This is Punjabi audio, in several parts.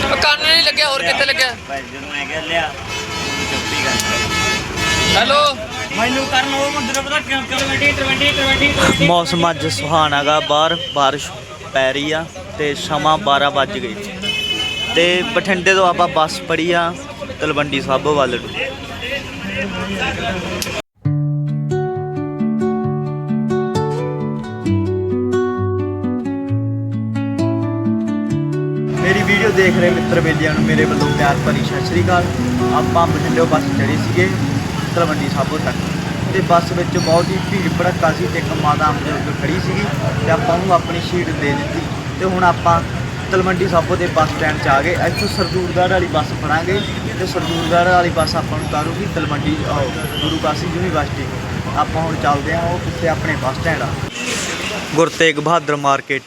ਕੰਨ ਨਹੀਂ ਲੱਗਿਆ ਹੋਰ ਕਿੱਥੇ ਲੱਗਿਆ? ਭਾਈ ਜਦੋਂ ਮੈਂ ਕਿਹਾ ਲਿਆ ਉਹਨੂੰ ਚੁੱਪੀ ਕਰ ਹੈਲੋ? ਮੈਨੂੰ ਕਰਨ ਉਹ ਮੰਦਰ ਪਤਾ ਕਿਉਂ ਕਿਉਂ 20 20 ਮੌਸਮ ਅੱਜ ਸੁਹਾਨਾਗਾ ਬਾਹਰ ਬਾਰਿਸ਼ ਪੈ ਰਹੀ ਆ ਤੇ ਸਮਾਂ 12 ਵੱਜ ਗਈ ਤੇ ਬਠਿੰਡੇ ਤੋਂ ਆਪਾਂ ਬੱਸ ਫੜੀ ਆ ਤਲਵੰਡੀ ਸਾਬੋ ਵੱਲ ਨੂੰ। ਵੀਡੀਓ ਦੇਖ ਰਹੇ ਮਿੱਤਰ ਬੇਲੀਆਂ ਨੂੰ ਮੇਰੇ ਵੱਲੋਂ ਪਿਆਰ ਭਰੀ ਸਤਿ ਸ਼੍ਰੀ ਅਕਾਲ। ਆਪਾਂ ਬਠਿੰਡੇ ਬੱਸ ਚੜੀ ਸੀਗੇ ਤਲਵੰਡੀ ਸਾਬੋ ਤੱਕ। ਤੇ ਬੱਸ ਵਿੱਚ ਬਹੁਤ ਹੀ ਭੀੜ ਭੜੱਕਾ ਸੀ ਤੇ ਇੱਕ ਮਾਤਾ ਬਜ਼ੁਰਗ ਖੜੀ ਸੀਗੀ ਤੇ ਆਪਾਂ ਉਹਨੂੰ ਆਪਣੀ ਸੀਟ ਦੇ ਦਿੱਤੀ। ਤੇ ਹੁਣ ਆਪਾਂ ਤਲਵੰਡੀ ਸਾਬੋ ਦੇ ਬੱਸ ਸਟੈਂਡ 'ਚ ਆ ਗਏ। ਇੱਥੋਂ ਸਰਦੂਰਗੜ੍ਹ ਵਾਲੀ ਬੱਸ ਫੜਾਂਗੇ ਤੇ ਸਰਦੂਰਗੜ੍ਹ ਵਾਲੀ ਬੱਸ ਆਪਾਂ ਨੂੰ ਕਰੂਗੀ ਤਲਵੰਡੀ ਅਹ, ਗੁਰੂ ਕਾਸ਼ੀ ਯੂਨੀਵਰਸਿਟੀ ਆਪਾਂ ਹੁਣ ਚੱਲਦੇ ਹਾਂ ਉਹ ਕਿੱਥੇ ਆਪਣੇ ਬੱਸ ਸਟੈਂਡ ਆ। ਗੁਰਤੇਗ ਬਹਾਦਰ ਮਾਰਕੀਟ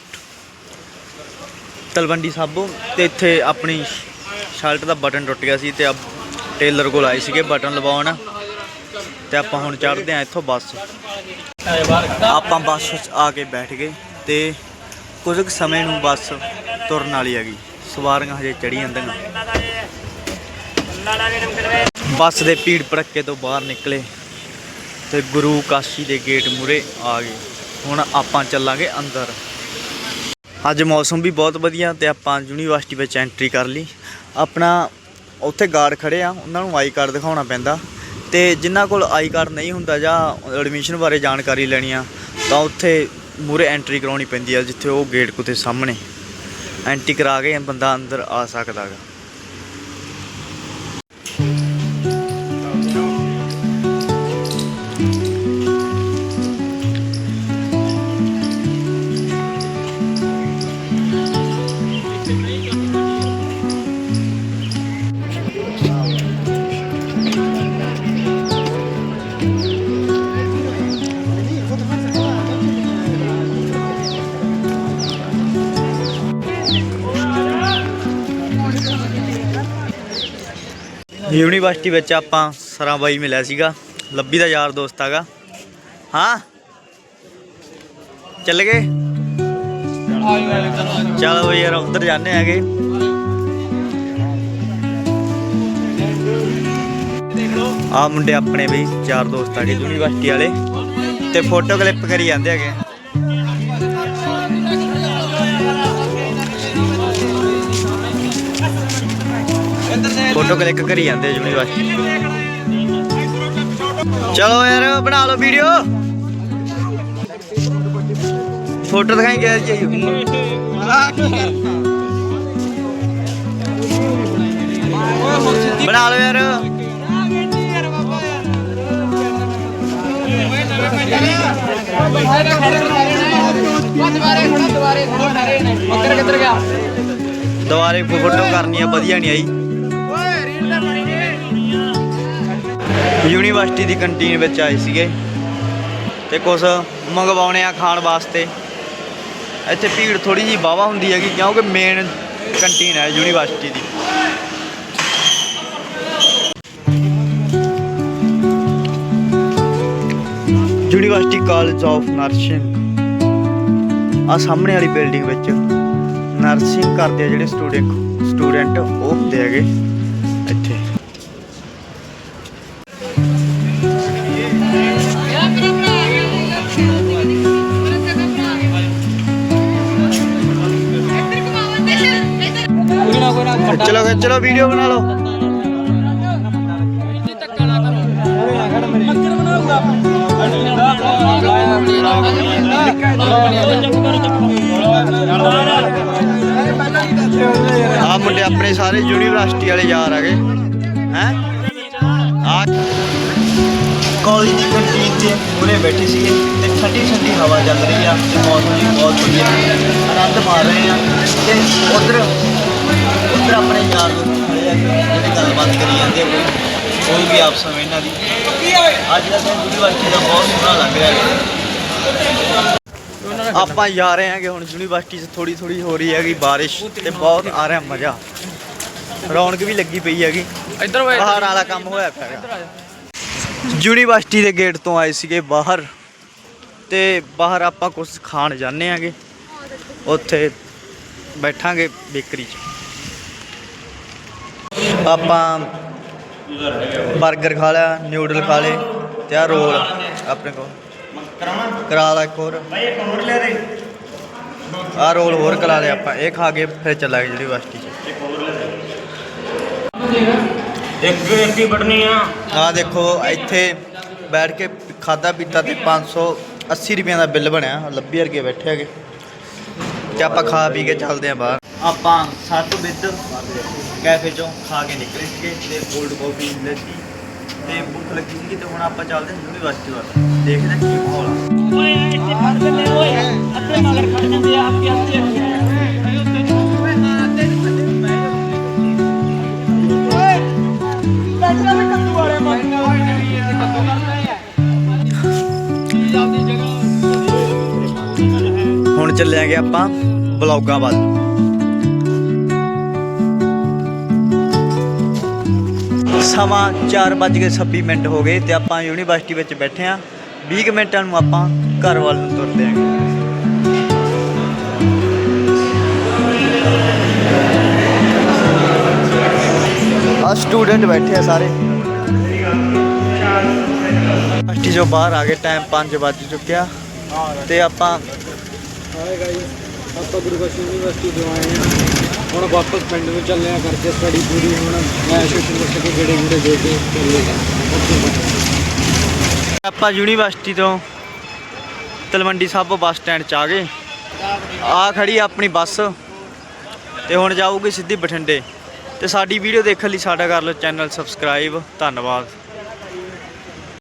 ਤਲਵੰਡੀ ਸਾਬੋ ਤੇ ਇੱਥੇ ਆਪਣੀ ਸ਼ਰਟ ਦਾ ਬਟਨ ਟੁੱਟ ਗਿਆ ਸੀ ਤੇ ਆ ਟੇਲਰ ਕੋਲ ਆਏ ਸੀਗੇ ਬਟਨ ਲਵਾਉਣ ਤੇ ਆਪਾਂ ਹੁਣ ਚੜ੍ਹਦੇ ਆ ਇੱਥੋਂ ਬੱਸ। ਆਪਾਂ ਬੱਸ 'ਚ ਆ ਕੇ ਬੈਠ ਗਏ ਤੇ ਕੁਝ ਕੁ ਸਮੇਂ ਨੂੰ ਬੱਸ ਤੁਰਨ ਵਾਲੀ ਹੈਗੀ ਸਵਾਰੀਆਂ ਹਜੇ ਚੜੀ ਜਾਂਦੀਆਂ। ਬੱਸ ਦੇ ਭੀੜ ਭੜੱਕੇ ਤੋਂ ਬਾਹਰ ਨਿਕਲੇ ਤੇ ਗੁਰੂ ਕਾਸ਼ੀ ਦੇ ਗੇਟ ਮੂਰੇ ਆ ਗਏ। ਹੁਣ ਆਪਾਂ ਚੱਲਾਂਗੇ ਅੰਦਰ। ਅੱਜ ਮੌਸਮ ਵੀ ਬਹੁਤ ਵਧੀਆ ਤੇ ਆਪਾਂ ਯੂਨੀਵਰਸਿਟੀ ਵਿੱਚ ਐਂਟਰੀ ਕਰ ਲਈ। ਆਪਣਾ ਉੱਥੇ ਗਾਰਡ ਖੜੇ ਆ, ਉਹਨਾਂ ਨੂੰ ਆਈ ਕਾਰਡ ਦਿਖਾਉਣਾ ਪੈਂਦਾ ਤੇ ਜਿਨ੍ਹਾਂ ਕੋਲ ਆਈ ਕਾਰਡ ਨਹੀਂ ਹੁੰਦਾ ਜਾਂ ਐਡਮਿਸ਼ਨ ਬਾਰੇ ਜਾਣਕਾਰੀ ਲੈਣੀ ਆ, ਤਾਂ ਉੱਥੇ ਮੂਰੇ ਐਂਟਰੀ ਕਰਾਉਣੀ ਪੈਂਦੀ ਆ, ਜਿੱਥੇ ਉਹ ਗੇਟ ਕੁੱਤੇ ਸਾਹਮਣੇ ਐਂਟਰੀ ਕਰਾ ਕੇ ਬੰਦਾ ਅੰਦਰ ਆ ਸਕਦਾ ਗਾ। ਯੂਨੀਵਰਸਿਟੀ ਵਿੱਚ ਆਪਾਂ ਸਰਾਂ ਬਾਈ ਮਿਲਿਆ ਸੀਗਾ, ਲੱਭੀ ਦਾ ਯਾਰ ਦੋਸਤ ਹੈਗਾ। ਹਾਂ? ਚੱਲ ਗਏ? ਚਲੋ ਯਾਰ, ਉੱਧਰ ਜਾਂਦੇ ਹੈਗੇ। ਆ ਮੁੰਡੇ ਆਪਣੇ ਵੀ ਚਾਰ ਦੋਸਤ ਹੈਗੇ, ਯੂਨੀਵਰਸਿਟੀ ਵਾਲੇ। ਤੇ ਫੋਟੋ ਕਲਿੱਪ ਕਰੀ ਜਾਂਦੇ ਹੈਗੇ। ਫੋਟੋ ਕਲਿੱਕ ਕਰੀ ਜਾਂਦੇ ਯੂਨੀਵਰਸਿਟੀ ਚਲੋ ਯਾਰ, ਬਣਾ ਲਓ ਵੀਡੀਓ। ਫੋਟੋ ਦਿਖਾਈ ਗਿਆ ਜੀ। ਬਣਾ ਲਓ ਯਾਰ। ਦੁਬਾਰੇ ਫੋਟੋ ਕਰਨੀ ਆ, ਵਧੀਆ ਨਹੀਂ ਆਈ। ਯੂਨੀਵਰਸਿਟੀ ਦੀ ਕੰਟੀਨ ਵਿੱਚ ਆਏ ਸੀਗੇ ਤੇ ਕੁਝ ਮੰਗਵਾਉਣੇ ਆ ਖਾਣ ਵਾਸਤੇ। ਇੱਥੇ ਭੀੜ ਥੋੜੀ ਜੀ ਵਾਹਵਾ ਹੁੰਦੀ ਹੈਗੀ, ਕਿਉਂਕਿ ਮੇਨ ਕੰਟੀਨ ਹੈ ਯੂਨੀਵਰਸਿਟੀ ਦੀ। ਯੂਨੀਵਰਸਿਟੀ ਕਾਲਜ ਆਫ ਨਰਸਿੰਗ ਆ ਸਾਹਮਣੇ ਵਾਲੀ ਬਿਲਡਿੰਗ ਵਿੱਚ ਨਰਸਿੰਗ ਕਰਦੇ ਆ ਜਿਹੜੇ ਸਟੂਡੈਂਟ ਸਟੂਡੈਂਟ ਉਹ ਹੁੰਦੇ ਹੈਗੇ। ਇੱਥੇ। ਚਲੋ ਚਲੋ ਵੀਡੀਓ ਬਣਾ ਲਓ ਆ ਮੁੰਡੇ ਆਪਣੇ ਸਾਰੇ ਯੂਨੀਵਰਸਿਟੀ ਵਾਲੇ ਯਾਰ ਆ ਗਏ ਹੈ ਆ ਕਾਲਜ ਦੀ ਕੰਟੀਨ ਤੇ ਪੂਰੇ ਬੈਠੇ ਸੀਗੇ ਤੇ ਠੰਡੀ ਠੰਡੀ ਹਵਾ ਚੱਲ ਰਹੀ ਆ ਤੇ ਮੌਸਮ ਵੀ ਬਹੁਤ ਵਧੀਆ ਆਨੰਦ ਮਾਰ ਰਹੇ ਆ ਤੇ ਉਧਰ ਉਧਰ ਆਪਣੇ ਯਾਰ ਦੋਸਤ ਆ ਜਿਹੜੇ ਗੱਲਬਾਤ ਕਰੀ ਜਾਂਦੇ ਆ ਕੋਈ ਕੋਈ ਵੀ ਆਪਸ ਵਿੱਚ ਇਹਨਾਂ ਦੀ। ਅੱਜ ਦਾ ਦਿਨ ਯੂਨੀਵਰਸਿਟੀ ਦਾ ਬਹੁਤ ਸੋਹਣਾ ਲੱਗ ਰਿਹਾ ਹੈ। ਆਪਾਂ ਜਾ ਰਹੇ ਹਾਂਗੇ ਹੁਣ ਯੂਨੀਵਰਸਿਟੀ 'ਚ ਥੋੜੀ ਥੋੜੀ ਹੋ ਰਹੀ ਹੈਗੀ ਬਾਰਿਸ਼ ਤੇ ਬਹੁਤ ਆ ਰਿਹਾ ਮਜ਼ਾ। ਰੌਣਕ ਵੀ ਲੱਗੀ ਪਈ ਹੈਗੀ। ਇੱਧਰ ਵੇ ਪਹਾੜ ਵਾਲਾ ਕੰਮ ਹੋਇਆ ਪਿਆ ਯੂਨੀਵਰਸਿਟੀ ਦੇ ਗੇਟ ਤੋਂ ਆਏ ਸੀਗੇ ਬਾਹਰ ਤੇ ਬਾਹਰ ਆਪਾਂ ਕੁਝ ਖਾਣ ਜਾਂਦੇ ਆਂਗੇ ਉੱਥੇ ਬੈਠਾਂਗੇ ਬੇਕਰੀ 'ਚ। ਆਪਾਂ 버ਗਰ ਖਾ ਲਿਆ ਨਿਊਡਲ ਖਾ ਲਏ ਤੇ ਆ ਰੋਲ ਆਪਣੇ ਕੋਲ। ਕਰਾ ਲਾ ਇੱਕ ਹੋਰ। ਭਾਈ ਇੱਕ ਹੋਰ ਲੈ ਦੇ ਆ ਰੋਲ ਹੋਰ ਕਰਾ ਲਿਆ ਆਪਾਂ। ਇਹ ਖਾ ਕੇ ਫਿਰ ਚੱਲਾਂਗੇ ਯੂਨੀਵਰਸਿਟੀ 'ਚ। ਇੱਕ ਹੋਰ ਲੈ ਦੇ ਇੱਕ ਇੱਕ ਹੀ ਆ। ਦੇਖੋ ਇੱਥੇ ਬੈਠ ਕੇ ਖਾਦਾ ਪੀਤਾ ਤੇ 580 ਰੁਪਏ ਦਾ ਬਿੱਲ ਬਣਿਆ। ਲੱਭੀ ਵਰਗੇ ਬੈਠੇ ਹੈਗੇ। ਤੇ ਆਪਾਂ ਖਾ ਪੀ ਕੇ ਚੱਲਦੇ ਆਂ ਬਾਹਰ। ਆਪਾਂ ਸੱਤ ਵਿਦ ਕੈਫੇ ਚੋਂ ਖਾ ਕੇ ਨਿਕਲੇ ਸੀਗੇ ਤੇ ਕੋਲਡ ਕਾਫੀ ਲੱਸੀ ਤੇ ਭੁੱਖ ਲੱਗੀ ਸੀਗੀ ਤੇ ਹੁਣ ਆਪਾਂ ਚੱਲਦੇ ਹਾਂ ਯੂਨੀਵਰਸਿਟੀ ਵੱਲ। ਦੇਖਦੇ ਹਾਂ ਕੀ ਮਾਹੌਲ ਆ। ਓਏ ਇੱਥੇ ਫੜ ਲੈਂਦੇ ਓਏ ਅੱਧੇ ਮਗਰ ਖੜ ਜਾਂਦੇ ਆ ਆਪਕੇ ਹੱਥੇ ਹੁਣ ਚੱਲਿਆਂਗੇ ਆਪਾਂ ਬਲੌਗਾਂ ਵੱਲ। ਸਮਾਂ 4:26 ਮਿੰਟ ਹੋ ਗਏ ਤੇ ਆਪਾਂ ਯੂਨੀਵਰਸਿਟੀ ਵਿੱਚ ਬੈਠੇ ਆਂ 20 ਕੁ ਮਿੰਟਾਂ ਨੂੰ ਆਪਾਂ ਘਰ ਵੱਲ ਨੂੰ ਤੁਰਦੇ ਆਂਗੇ ਆ ਸਟੂਡੈਂਟ ਬੈਠੇ ਆ ਸਾਰੇ। ਯੂਨੀਵਰਸਿਟੀ ਚੋਂ ਬਾਹਰ ਆ ਗਏ ਟਾਈਮ 5 ਵੱਜ ਚੁੱਕਿਆ। ਤੇ ਆਪਾਂ ਹਾਏ ਗਾਈਸ ਆਪਾਂ ਯੂਨੀਵਰਸਿਟੀ ਤੋਂ ਆਏ ਹਾਂ। ਹੁਣ ਵਾਪਸ ਪਿੰਡ ਨੂੰ ਚੱਲੇ ਆ ਕਰਕੇ ਸਟੱਡੀ ਪੂਰੀ ਹੁਣ। ਮੈਂ ਐਸੋਸੀਏਸ਼ਨ ਵਿੱਚ ਕੇ ਗੇੜੇ ਗੂੜੇ ਦੇ ਕੇ ਚੱਲੇ ਆਪਾਂ ਯੂਨੀਵਰਸਿਟੀ ਤੋਂ ਤਲਵੰਡੀ ਸਾਬੋ ਬੱਸ ਸਟੈਂਡ ਚ ਆ ਗਏ। ਆ ਖੜੀ ਆਪਣੀ ਬੱਸ। ਤੇ ਹੁਣ ਜਾਊਗੀ ਸਿੱਧੀ ਬਠਿੰਡੇ। ਤੇ ਸਾਡੀ ਵੀਡੀਓ ਦੇਖਣ ਲਈ ਸਾਡਾ ਕਰ ਲਓ ਚੈਨਲ ਸਬਸਕ੍ਰਾਈਬ। ਧੰਨਵਾਦ।